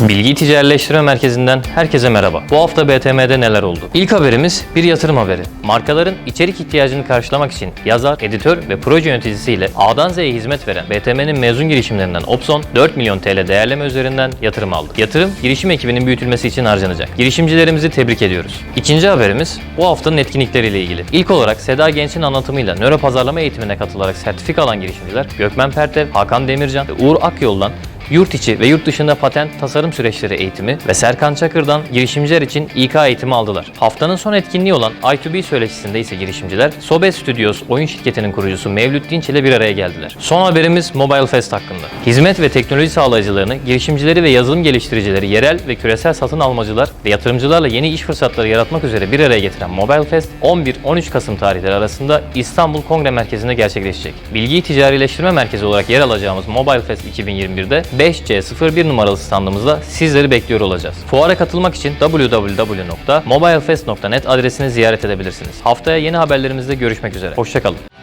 Bilgi Ticaretleştirme Merkezi'nden herkese merhaba. Bu hafta BTM'de neler oldu? İlk haberimiz bir yatırım haberi. Markaların içerik ihtiyacını karşılamak için yazar, editör ve proje yöneticisiyle A'dan Z'ye hizmet veren BTM'nin mezun girişimlerinden Opson 4 milyon TL değerleme üzerinden yatırım aldı. Yatırım girişim ekibinin büyütülmesi için harcanacak. Girişimcilerimizi tebrik ediyoruz. İkinci haberimiz bu haftanın etkinlikleriyle ilgili. İlk olarak Seda Genç'in anlatımıyla nöro pazarlama eğitimine katılarak sertifika alan girişimciler Gökmen Pertev, Hakan Demircan ve Uğur Akyol'dan Yurt içi ve yurt dışında patent tasarım süreçleri eğitimi ve Serkan Çakır'dan girişimciler için İK eğitimi aldılar. Haftanın son etkinliği olan I2B söyleşisinde ise girişimciler Sobe Studios oyun şirketinin kurucusu Mevlüt Dinç ile bir araya geldiler. Son haberimiz Mobile Fest hakkında. Hizmet ve teknoloji sağlayıcılarını, girişimcileri ve yazılım geliştiricileri, yerel ve küresel satın almacılar ve yatırımcılarla yeni iş fırsatları yaratmak üzere bir araya getiren Mobile Fest 11-13 Kasım tarihleri arasında İstanbul Kongre Merkezi'nde gerçekleşecek. Bilgiyi ticarileştirme merkezi olarak yer alacağımız Mobile Fest 2021'de 5C01 numaralı standımızda sizleri bekliyor olacağız. Fuara katılmak için www.mobilefest.net adresini ziyaret edebilirsiniz. Haftaya yeni haberlerimizde görüşmek üzere. Hoşçakalın.